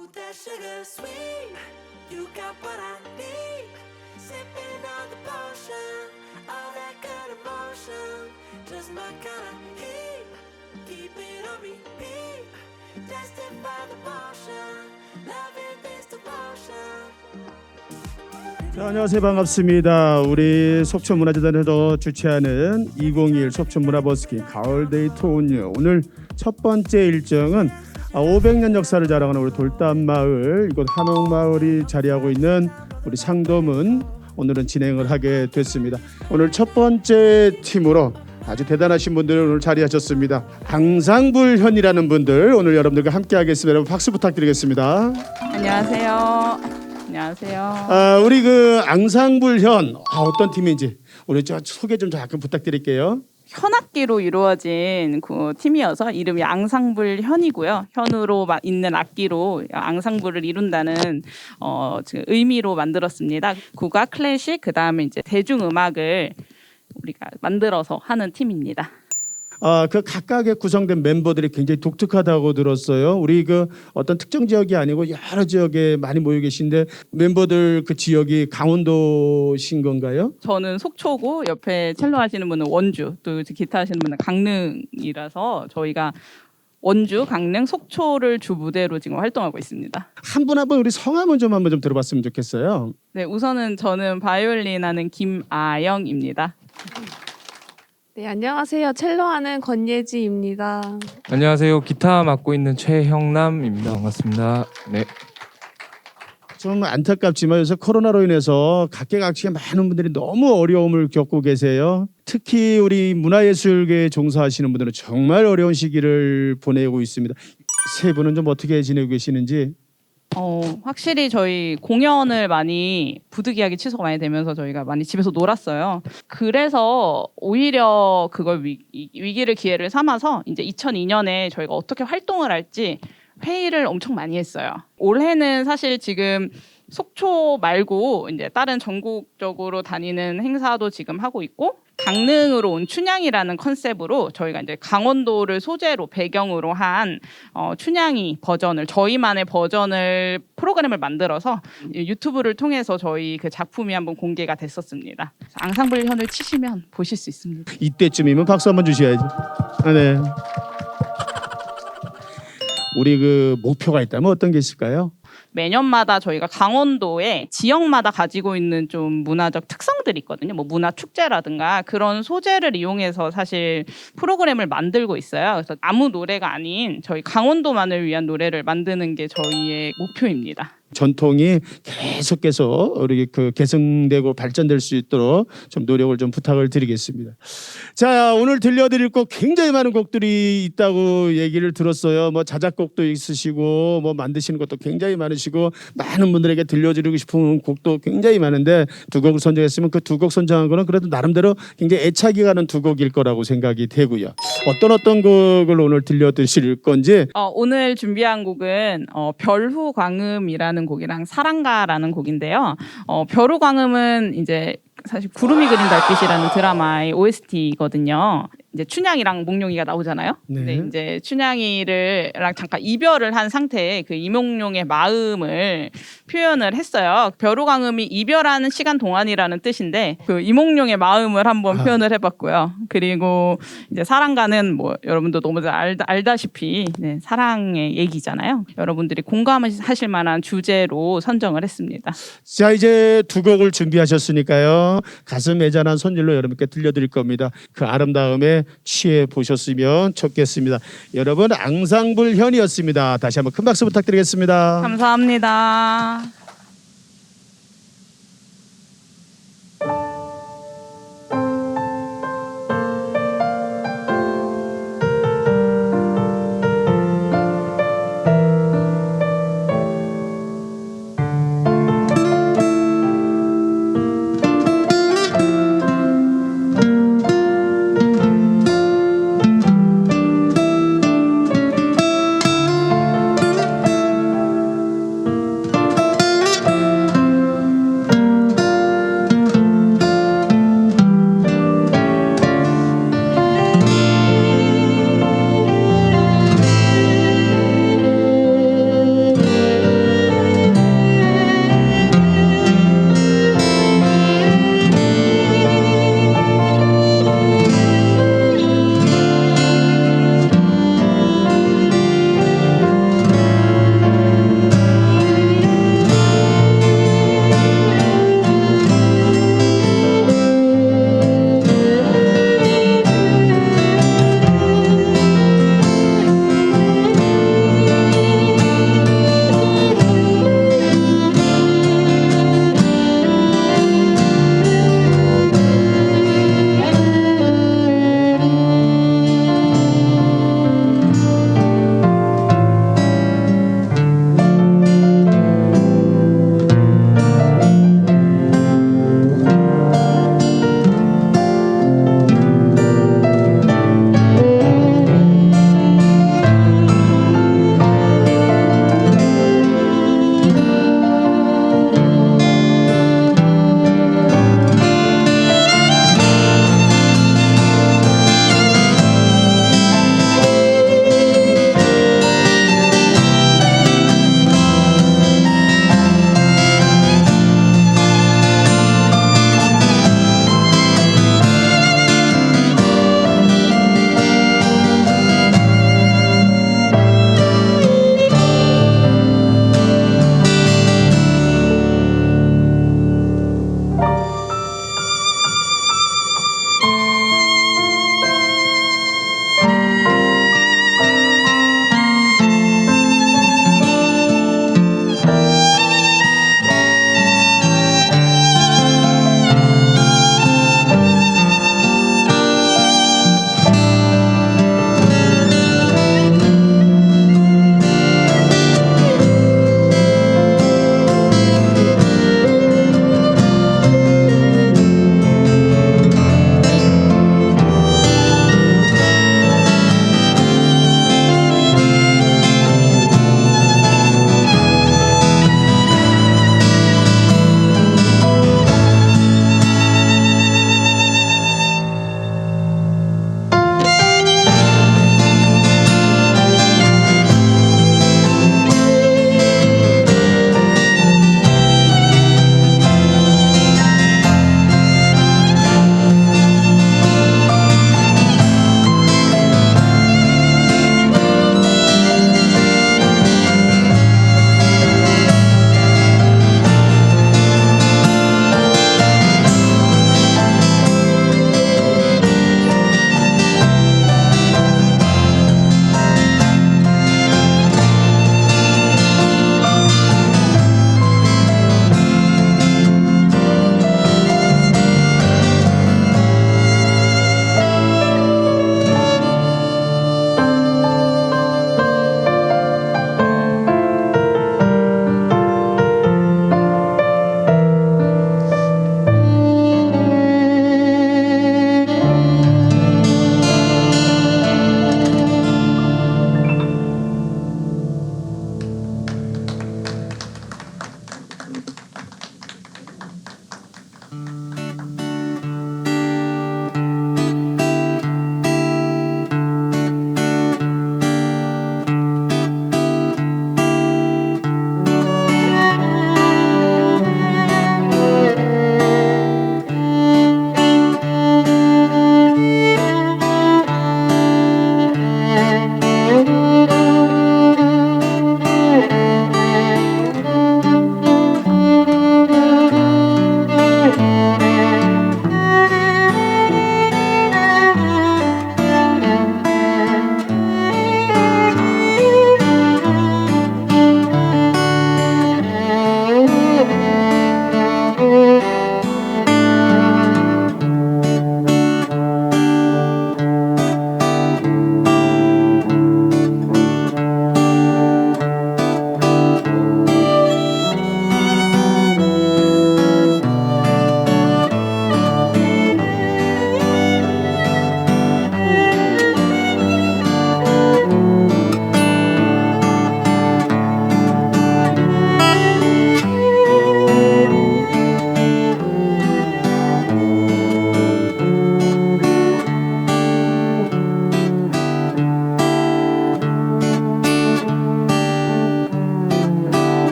That sugar sweet. You got what I need. Sipping on the potion. All that good emotion. Just my kind of heat. Keep it on repeat. Destined by the motion. Loving this devotion. 자, 안녕하세요. 반갑습니다. 우리 속초문화재단에서 주최하는 2021 속초문화버스킹 가을 데이 토운요. 오늘 첫 번째 일정은 500년 역사를 자랑하는 우리 돌담마을 이곳 한옥마을이 자리하고 있는 우리 상도문 오늘은 진행을 하게 됐습니다. 오늘 첫 번째 팀으로 아주 대단하신 분들 오늘 자리하셨습니다. 앙상불현이라는 분들 오늘 여러분들과 함께하겠습니다. 여러분 박수 부탁드리겠습니다. 안녕하세요. 안녕하세요. 아, 우리 그 앙상불현 아, 어떤 팀인지 우리 저 소개 좀 잠깐 부탁드릴게요. 현악기로 이루어진 그 팀이어서 이름이 앙상불현이고요. 현으로 마- 있는 악기로 앙상불을 이룬다는 어, 지금 의미로 만들었습니다. 국악, 클래식, 그 다음에 이제 대중음악을 우리가 만들어서 하는 팀입니다. 아, 그 각각의 구성된 멤버들이 굉장히 독특하다고 들었어요. 우리 그 어떤 특정 지역이 아니고 여러 지역에 많이 모여 계신데 멤버들 그 지역이 강원도신 건가요? 저는 속초고 옆에 첼로 하시는 분은 원주, 또 이제 기타 하시는 분은 강릉이라서 저희가 원주, 강릉, 속초를 주 무대로 지금 활동하고 있습니다. 한 분 한 분 우리 성함은 좀 한번 좀 들어봤으면 좋겠어요. 네, 우선은 저는 바이올린 하는 김아영입니다. 네, 안녕하세요. 첼로하는 권예지입니다. 안녕하세요. 기타 맡고 있는 최형남입니다. 반갑습니다. 네. 좀 안타깝지만 요새 코로나로 인해서 각계각층의 많은 분들이 너무 어려움을 겪고 계세요. 특히 우리 문화예술계에 종사하시는 분들은 정말 어려운 시기를 보내고 있습니다. 세 분은 좀 어떻게 지내고 계시는지 어, 확실히 저희 공연을 많이 부득이하게 취소가 많이 되면서 저희가 많이 집에서 놀았어요. 그래서 오히려 그걸 위, 이- 위기를 기회를 삼아서 이제 2002년에 저희가 어떻게 활동을 할지 회의를 엄청 많이 했어요. 올해는 사실 지금 속초 말고 이제 다른 전국적으로 다니는 행사도 지금 하고 있고 강릉으로 온 춘향이라는 컨셉으로 저희가 이제 강원도를 소재로 배경으로 한 어, 춘향이 버전을 저희만의 버전을 프로그램을 만들어서 유튜브를 통해서 저희 그 작품이 한번 공개가 됐었습니다. 앙상블 현을 치시면 보실 수 있습니다. 이때쯤이면 박수 한번 주셔야지. 아, 네. 우리 그 목표가 있다면 어떤 게 있을까요? 매년마다 저희가 강원도에 지역마다 가지고 있는 좀 문화적 특성들이 있거든요. 뭐 문화 축제라든가 그런 소재를 이용해서 사실 프로그램을 만들고 있어요. 그래서 아무 노래가 아닌 저희 강원도만을 위한 노래를 만드는 게 저희의 목표입니다. 전통이 계속해서 우리 그 개성되고 발전될 수 있도록 좀 노력을 좀 부탁을 드리겠습니다. 자 오늘 들려드릴 곡 굉장히 많은 곡들이 있다고 얘기를 들었어요. 뭐 자작곡도 있으시고 뭐 만드시는 것도 굉장히 많으시고 많은 분들에게 들려드리고 싶은 곡도 굉장히 많은데 두 곡을 선정했으면 그 두 곡 선정한 거는 그래도 나름대로 굉장히 애착이 가는 두 곡일 거라고 생각이 되고요. 어떤 어떤 곡을 오늘 들려드릴 건지 어, 오늘 준비한 곡은 어, 별후 광음이라는 곡이랑 사랑가라는 곡인데요. 어, 별후 광음은 이제 사실 구름이 그린 달빛이라는 드라마의 OST거든요. 이제 춘향이랑 몽룡이가 나오잖아요. 네. 근데 이제 춘향이를랑 잠깐 이별을 한 상태의 그 이몽룡의 마음을 표현을 했어요. 광음이 이별하는 시간 동안이라는 뜻인데 그 이몽룡의 마음을 한번 아. 표현을 해봤고요. 그리고 이제 사랑가는 뭐 여러분도 너무 잘 알다, 알다시피 네, 사랑의 얘기잖아요. 여러분들이 공감하실 만한 주제로 선정을 했습니다. 자 이제 두 곡을 준비하셨으니까요 가슴 애잔한 손질로 여러분께 들려드릴 겁니다 그 아름다움에 취해 보셨으면 좋겠습니다. 여러분 앙상불현이었습니다. 다시 한번 큰 박수 부탁드리겠습니다. 감사합니다.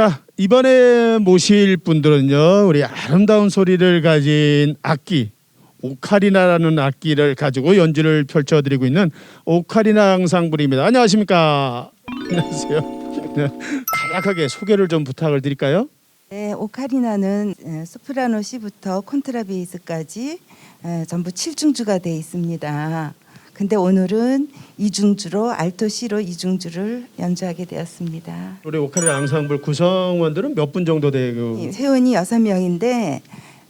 자 이번에 모실 분들은요 우리 아름다운 소리를 가진 악기 오카리나라는 악기를 가지고 연주를 펼쳐드리고 있는 오카리나 앙상블입니다. 안녕하십니까? 안녕하세요. 네, 간략하게 소개를 좀 부탁을 드릴까요? 네, 오카리나는 에, 소프라노 C부터 콘트라베이스까지 에, 전부 7중주가 되어 있습니다. 근데 오늘은 이중주로 알토 C로 이중주를 연주하게 되었습니다. 우리 오카리나 앙상블 구성원들은 몇 분 정도 되고 이 회원이 여섯 명인데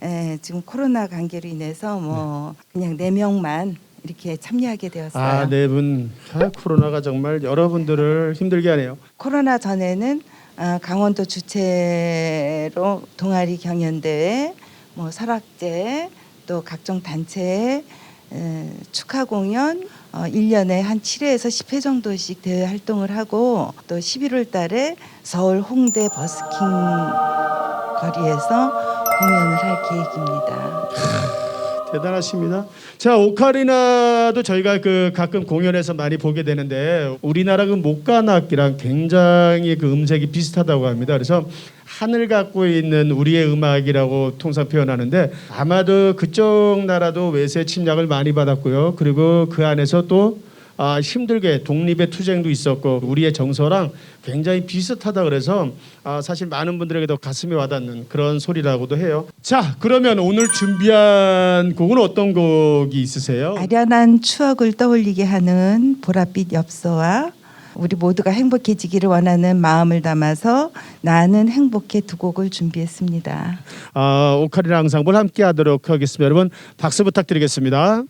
에, 지금 코로나 관계로 인해서 뭐 그냥 네 명만 이렇게 참여하게 되었어요. 아, 네 분. 아, 코로나가 정말 여러분들을 힘들게 하네요. 코로나 전에는 아, 강원도 주최로 동아리 경연대회, 뭐 설악제, 또 각종 단체 에, 축하 공연 어, 1년에 한 7회에서 10회 정도씩 대회 활동을 하고 또 11월 달에 서울 홍대 버스킹 거리에서 공연을 할 계획입니다. 대단하십니다. 자, 오카리나도 저희가 그 가끔 공연에서 많이 보게 되는데 우리나라 그 목관 악기랑 굉장히 그 음색이 비슷하다고 합니다. 그래서 하늘 갖고 있는 우리의 음악이라고 통상 표현하는데 아마도 그쪽 나라도 외세 침략을 많이 받았고요. 그리고 그 안에서 또 아, 힘들게 독립의 투쟁도 있었고 우리의 정서랑 굉장히 비슷하다 그래서 아, 사실 많은 분들에게도 가슴에 와닿는 그런 소리라고도 해요. 자, 그러면 오늘 준비한 곡은 어떤 곡이 있으세요? 아련한 추억을 떠올리게 하는 보랏빛 엽서와 우리 모두가 행복해지기를 원하는 마음을 담아서 나는 행복해 두 곡을 준비했습니다. 아, 오카리나 앙상블 함께 하도록 하겠습니다. 여러분 박수 부탁드리겠습니다.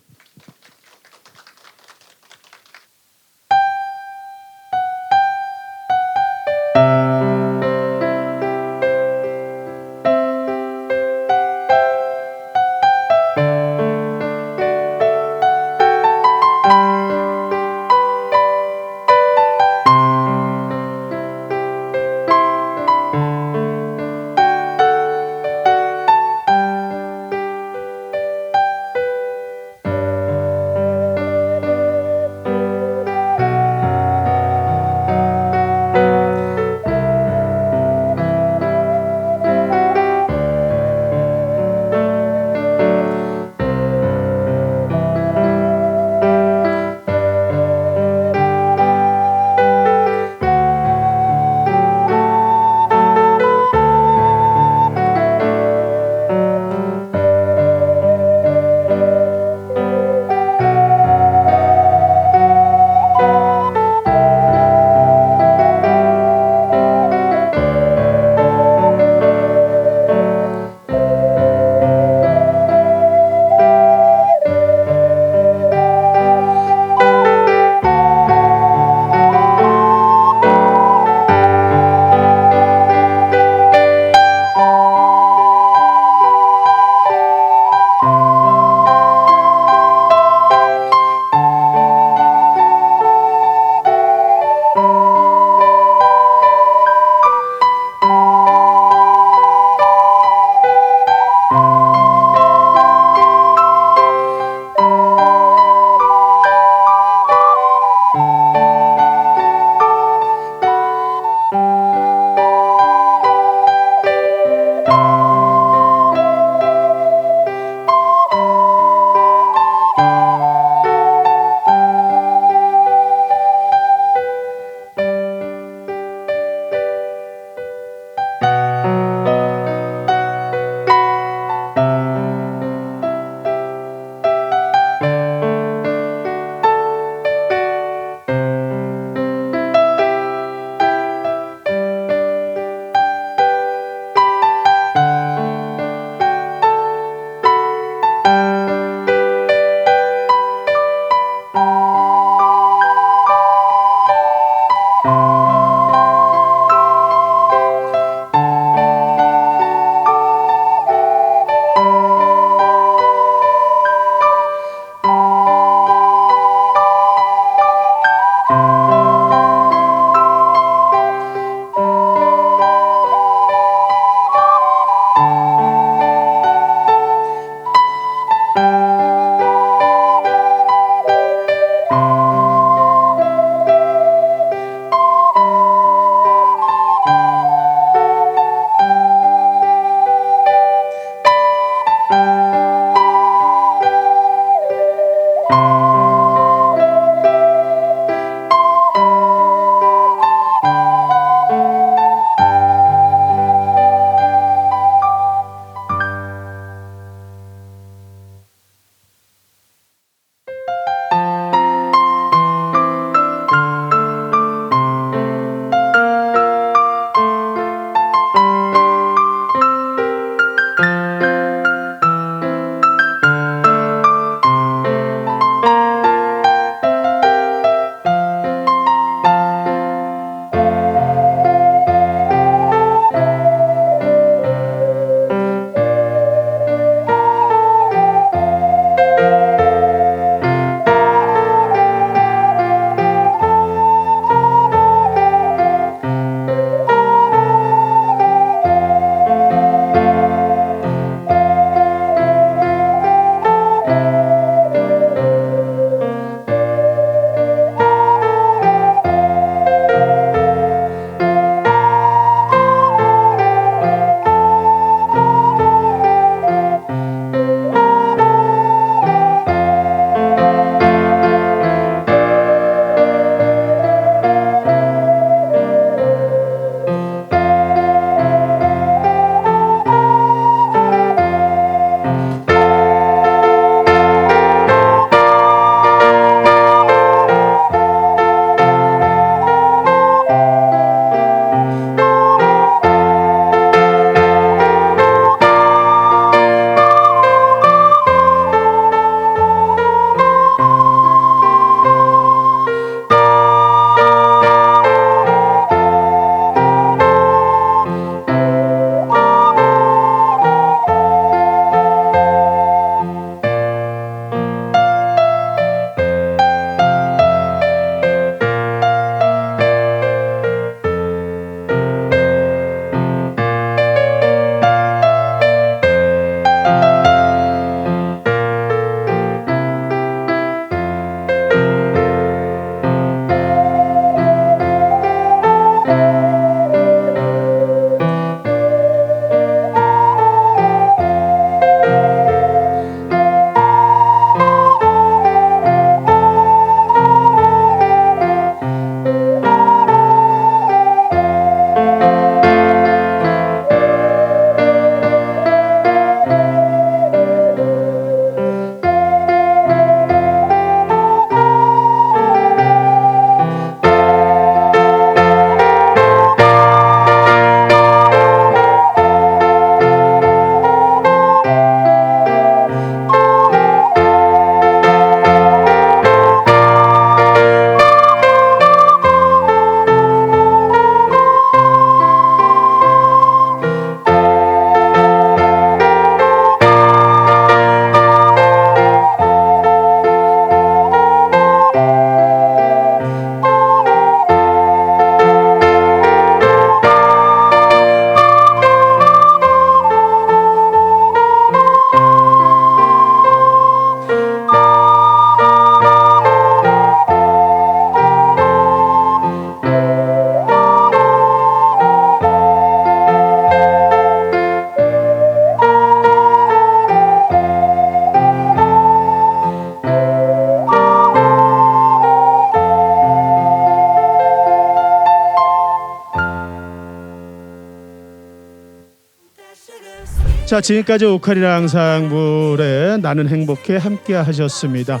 자 지금까지 오카리나 항상물의 나는 행복해 함께 하셨습니다.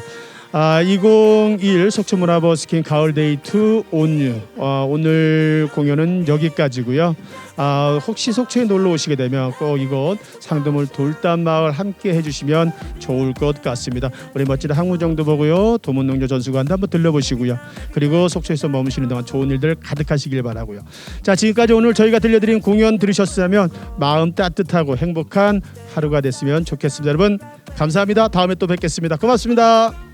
아, 2021 속초문화 버스킹 가을 데이트 온유 아, 오늘 공연은 여기까지고요. 아, 혹시 속초에 놀러 오시게 되면 꼭 이곳 상도물 돌담마을 함께 해주시면 좋을 것 같습니다. 우리 멋진 항우정도 보고요. 도문농조 전수관도 한번 들려보시고요. 그리고 속초에서 머무시는 동안 좋은 일들 가득하시길 바라고요. 자 지금까지 오늘 저희가 들려드린 공연 들으셨다면 마음 따뜻하고 행복한 하루가 됐으면 좋겠습니다. 여러분 감사합니다. 다음에 또 뵙겠습니다. 고맙습니다.